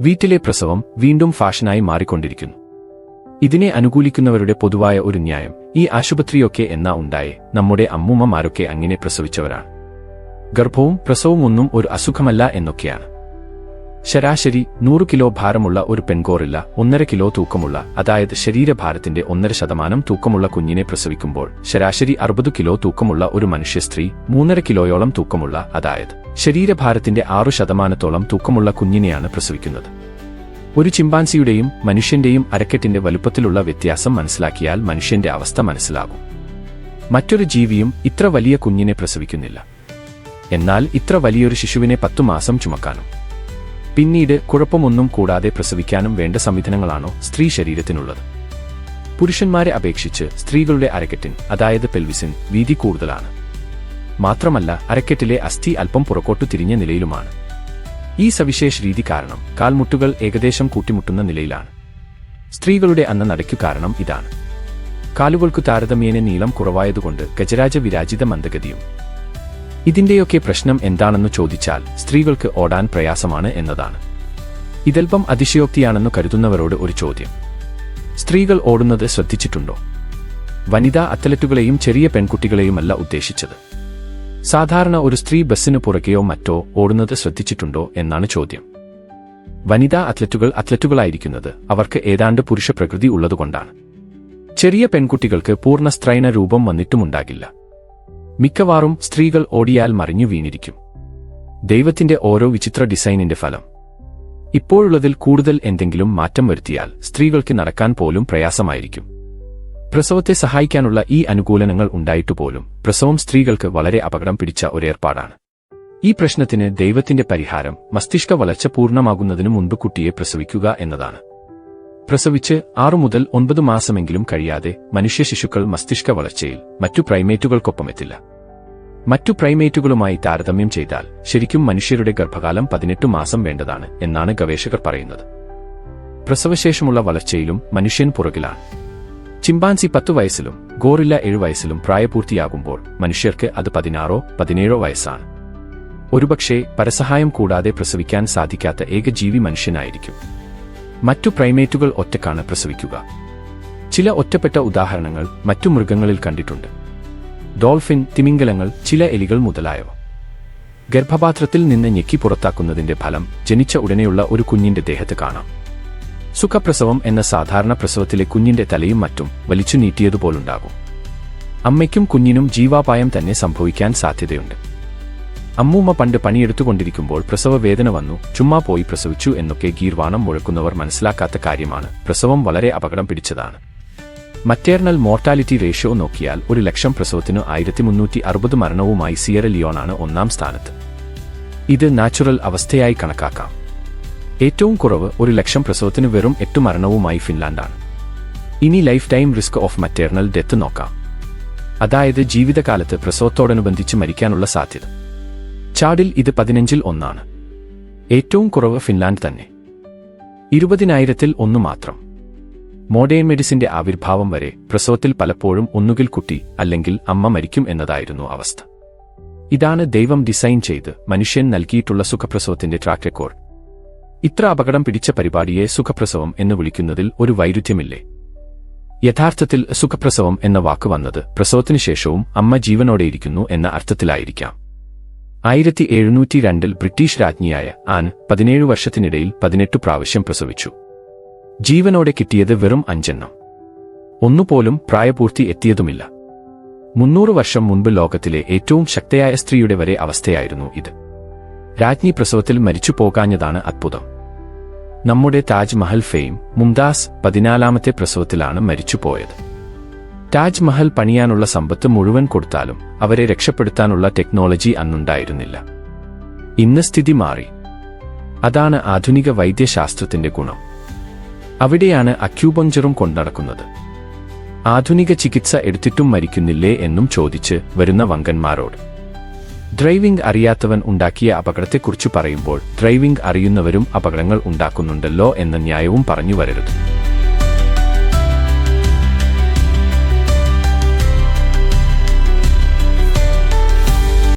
വീട്ടിലെ പ്രസവം വീണ്ടും ഫാഷനായി മാറിക്കൊണ്ടിരിക്കുന്നു. ഇതിനെ അനുകൂലിക്കുന്നവരുടെ പൊതുവായ ഒരു ന്യായം ഈ ആശുപത്രിയൊക്കെ എന്നാ ഉണ്ടായേ നമ്മുടെ അമ്മൂമ്മമാരൊക്കെ അങ്ങനെ പ്രസവിച്ചവരാണ്. ഗർഭവും പ്രസവവും ഒന്നും ഒരു അസുഖമല്ല എന്നൊക്കെയാണ്. ശരാശരി നൂറ് കിലോ ഭാരമുള്ള ഒരു പെൺകോറില്ല ഒന്നര കിലോ തൂക്കമുള്ള അതായത് ശരീരഭാരത്തിന്റെ ഒന്നര ശതമാനം തൂക്കമുള്ള കുഞ്ഞിനെ പ്രസവിക്കുമ്പോൾ ശരാശരി അറുപത് കിലോ തൂക്കമുള്ള ഒരു മനുഷ്യ സ്ത്രീ മൂന്നര കിലോയോളം തൂക്കമുള്ള അതായത് ശരീരഭാരത്തിന്റെ ആറു ശതമാനത്തോളം തൂക്കമുള്ള കുഞ്ഞിനെയാണ് പ്രസവിക്കുന്നത്. ഒരു ചിമ്പാൻസിയുടെയും മനുഷ്യന്റെയും അരക്കെട്ടിന്റെ വലുപ്പത്തിലുള്ള വ്യത്യാസം മനസ്സിലാക്കിയാൽ മനുഷ്യന്റെ അവസ്ഥ മനസ്സിലാകും. മറ്റൊരു ജീവിയും ഇത്ര വലിയ കുഞ്ഞിനെ പ്രസവിക്കുന്നില്ല. എന്നാൽ ഇത്ര വലിയൊരു ശിശുവിനെ പത്തു മാസം ചുമക്കാനും പിന്നീട് കുഴപ്പമൊന്നും കൂടാതെ പ്രസവിക്കാനും വേണ്ട സംവിധാനങ്ങളാണോ സ്ത്രീ ശരീരത്തിനുള്ളത്? പുരുഷന്മാരെ അപേക്ഷിച്ച് സ്ത്രീകളുടെ അരക്കെട്ടിൻ അതായത് പെൽവിസിൻ വീതി കൂടുതലാണ്. മാത്രമല്ല അരക്കെട്ടിലെ അസ്ഥി അല്പം പുറകോട്ടു തിരിഞ്ഞ നിലയിലുമാണ്. ഈ സവിശേഷ രീതി കാരണം കാൽമുട്ടുകൾ ഏകദേശം കൂട്ടിമുട്ടുന്ന നിലയിലാണ്. സ്ത്രീകളുടെ അന്ന നടയ്ക്കു കാരണം ഇതാണ്. കാലുകൾക്കു താരതമ്യേന നീളം കുറവായതുകൊണ്ട് ഗജരാജ വിരാജിത മന്ദഗതിയും ഇതിന്റെയൊക്കെ പ്രശ്നം എന്താണെന്ന് ചോദിച്ചാൽ സ്ത്രീകൾക്ക് ഓടാൻ പ്രയാസമാണ് എന്നതാണ്. ഇതൽപ്പം അതിശയോക്തിയാണെന്ന് കരുതുന്നവരോട് ഒരു ചോദ്യം. സ്ത്രീകൾ ഓടുന്നത് ശ്രദ്ധിച്ചിട്ടുണ്ടോ? വനിതാ അത്ലറ്റുകളെയും ചെറിയ പെൺകുട്ടികളെയുമല്ല ഉദ്ദേശിച്ചത്. സാധാരണ ഒരു സ്ത്രീ ബസ്സിനു പുറകെയോ മറ്റോ ഓടുന്നത് ശ്രദ്ധിച്ചിട്ടുണ്ടോ എന്നാണ് ചോദ്യം. വനിതാ അത്ലറ്റുകൾ അത്ലറ്റുകളായിരിക്കുന്നത് അവർക്ക് ഏതാണ്ട് പുരുഷ പ്രകൃതി ഉള്ളതുകൊണ്ടാണ്. ചെറിയ പെൺകുട്ടികൾക്ക് പൂർണ സ്ത്രൈന രൂപം വന്നിട്ടുമുണ്ടാകില്ല. മിക്കവാറും സ്ത്രീകൾ ഓടിയാൽ മറിഞ്ഞു വീണിരിക്കും. ദൈവത്തിന്റെ ഓരോ വിചിത്ര ഡിസൈനിന്റെ ഫലം. ഇപ്പോഴുള്ളതിൽ കൂടുതൽ എന്തെങ്കിലും മാറ്റം വരുത്തിയാൽ സ്ത്രീകൾക്ക് നടക്കാൻ പോലും പ്രയാസമായിരിക്കും. പ്രസവത്തെ സഹായിക്കാനുള്ള ഈ അനുകൂലനങ്ങൾ ഉണ്ടായിട്ടുപോലും പ്രസവം സ്ത്രീകൾക്ക് വളരെ അപകടം പിടിച്ച ഒരേർപ്പാടാണ് ഈ പ്രശ്നത്തിന് ദൈവത്തിന്റെ പരിഹാരം മസ്തിഷ്ക വളർച്ച പൂർണമാകുന്നതിനു മുൻപ് കുട്ടിയെ പ്രസവിക്കുക എന്നതാണ്. പ്രസവിച്ച് ആറു മുതൽ ഒൻപത് മാസമെങ്കിലും കഴിയാതെ മനുഷ്യ ശിശുക്കൾ മസ്തിഷ്ക വളർച്ചയിൽ മറ്റു പ്രൈമേറ്റുകൾക്കൊപ്പമെത്തില്ല. മറ്റു പ്രൈമേറ്റുകളുമായി താരതമ്യം ചെയ്താൽ ശരിക്കും മനുഷ്യരുടെ ഗർഭകാലം പതിനെട്ട് മാസം വേണ്ടതാണ് എന്നാണ് ഗവേഷകർ പറയുന്നത്. പ്രസവശേഷമുള്ള വളർച്ചയിലും മനുഷ്യൻ പുറകിലാണ്. ചിമ്പാൻസി പത്തു വയസ്സിലും ഗോറില്ല ഏഴു വയസ്സിലും പ്രായപൂർത്തിയാകുമ്പോൾ മനുഷ്യർക്ക് അത് പതിനാറോ പതിനേഴോ വയസ്സാണ്. ഒരുപക്ഷേ പരസഹായം കൂടാതെ പ്രസവിക്കാൻ സാധിക്കാത്ത ഏക ജീവി മനുഷ്യനായിരിക്കും. മറ്റു പ്രൈമേറ്റുകൾ ഒറ്റക്കാണ് പ്രസവിക്കുക. ചില ഒറ്റപ്പെട്ട ഉദാഹരണങ്ങൾ മറ്റു മൃഗങ്ങളിൽ കണ്ടിട്ടുണ്ട്. ഡോൾഫിൻ തിമിംഗലങ്ങൾ ചില എലികൾ മുതലായവ. ഗർഭപാത്രത്തിൽ നിന്ന് ഞെക്കി പുറത്താക്കുന്നതിന്റെ ഫലം ജനിച്ച ഉടനെയുള്ള ഒരു കുഞ്ഞിന്റെ ദേഹത്ത് കാണാം. സുഖപ്രസവം എന്ന സാധാരണ പ്രസവത്തിലെ കുഞ്ഞിന്റെ തലയും മറ്റും വലിച്ചു നീട്ടിയതുപോലുണ്ടാകും. അമ്മയ്ക്കും കുഞ്ഞിനും ജീവാപായം തന്നെ സംഭവിക്കാൻ സാധ്യതയുണ്ട്. അമ്മൂമ്മ പണ്ട് പണിയെടുത്തുകൊണ്ടിരിക്കുമ്പോൾ പ്രസവ വേദന വന്നു ചുമ്മാ പോയി പ്രസവിച്ചു എന്നൊക്കെ ഗീർവാണം മുഴക്കുന്നവർ മനസ്സിലാക്കാത്ത കാര്യമാണ്. പ്രസവം വളരെ അപകടം പിടിച്ചതാണ്. മറ്റേർണൽ മോർട്ടാലിറ്റി റേഷ്യോ നോക്കിയാൽ ഒരു ലക്ഷം പ്രസവത്തിനു ആയിരത്തി മുന്നൂറ്റി അറുപത് മരണവുമായി സിയറ ലിയോണാണ് ഒന്നാം സ്ഥാനത്ത്. ഇത് നാച്ചുറൽ അവസ്ഥയായി കണക്കാക്കാം. ഏറ്റവും കുറവ് ഒരു ലക്ഷം പ്രസവത്തിന് വെറും എട്ട് മരണവുമായി ഫിൻലാൻഡാണ്. ഇനി life time risk of maternal death നോക്കാം. അതായത് ജീവിതകാലത്ത് പ്രസവത്തോടനുബന്ധിച്ച് മരിക്കാനുള്ള സാധ്യത. ചാഡിൽ ഇത് പതിനഞ്ചിൽ ഒന്നാണ്. ഏറ്റവും കുറവ് ഫിൻലാൻഡ് തന്നെ. ഇരുപതിനായിരത്തിൽ ഒന്നു മാത്രം. മോഡേൺ മെഡിസിന്റെ ആവിർഭാവം വരെ പ്രസവത്തിൽ പലപ്പോഴും ഒന്നുകിൽ കുട്ടി അല്ലെങ്കിൽ അമ്മ മരിക്കും എന്നതായിരുന്നു അവസ്ഥ. ഇതാണ് ദൈവം ഡിസൈൻ ചെയ്ത് മനുഷ്യൻ നൽകിയിട്ടുള്ള സുഖപ്രസവത്തിന്റെ ട്രാക്ക് റെക്കോർഡ് ഇത്ര അപകടം പിടിച്ച പരിപാടിയെ സുഖപ്രസവം എന്ന് വിളിക്കുന്നതിൽ ഒരു വൈരുദ്ധ്യമില്ലേ? യഥാർത്ഥത്തിൽ സുഖപ്രസവം എന്ന വാക്ക് വന്നത് പ്രസവത്തിനു ശേഷവും അമ്മ ജീവനോടെയിരിക്കുന്നു എന്ന അർത്ഥത്തിലായിരിക്കാം. ആയിരത്തി എഴുന്നൂറ്റി രണ്ടിൽ ബ്രിട്ടീഷ് രാജ്ഞിയായ ആൻ പതിനേഴ് വർഷത്തിനിടയിൽ പതിനെട്ട് പ്രാവശ്യം പ്രസവിച്ചു. ജീവനോടെ കിട്ടിയത് വെറും അഞ്ചെണ്ണം. ഒന്നുപോലും പ്രായപൂർത്തി എത്തിയതുമില്ല. മുന്നൂറ് വർഷം മുൻപ് ലോകത്തിലെ ഏറ്റവും ശക്തയായ സ്ത്രീയുടെ വരെ അവസ്ഥയായിരുന്നു ഇത്. രാജ്ഞി പ്രസവത്തിൽ മരിച്ചു പോകാഞ്ഞതാണ് അത്ഭുതം. നമ്മുടെ താജ്മഹൽ ഫെയിം മുംതാസ് പതിനാലാമത്തെ പ്രസവത്തിലാണ് മരിച്ചുപോയത്. താജ് മഹൽ പണിയാനുള്ള സമ്പത്ത് മുഴുവൻ കൊടുത്താലും അവരെ രക്ഷപ്പെടുത്താനുള്ള ടെക്നോളജി അന്നുണ്ടായിരുന്നില്ല. ഇന്ന് സ്ഥിതി മാറി. അതാണ് ആധുനിക വൈദ്യശാസ്ത്രത്തിന്റെ ഗുണം. അവിടെയാണ് അക്യൂപങ്ചറും കൊണ്ടടക്കുന്നത്. ആധുനിക ചികിത്സ എടുത്തിട്ടും മരിക്കുന്നില്ലേ എന്നും ചോദിച്ച് വരുന്ന വങ്കന്മാരോട്. ഡ്രൈവിംഗ് അറിയാത്തവൻ ഉണ്ടാക്കിയ അപകടത്തെക്കുറിച്ച് പറയുമ്പോൾ ഡ്രൈവിംഗ് അറിയുന്നവരും അപകടങ്ങൾ ഉണ്ടാക്കുന്നുണ്ടല്ലോ എന്ന ന്യായവും പറഞ്ഞു വരരുത്.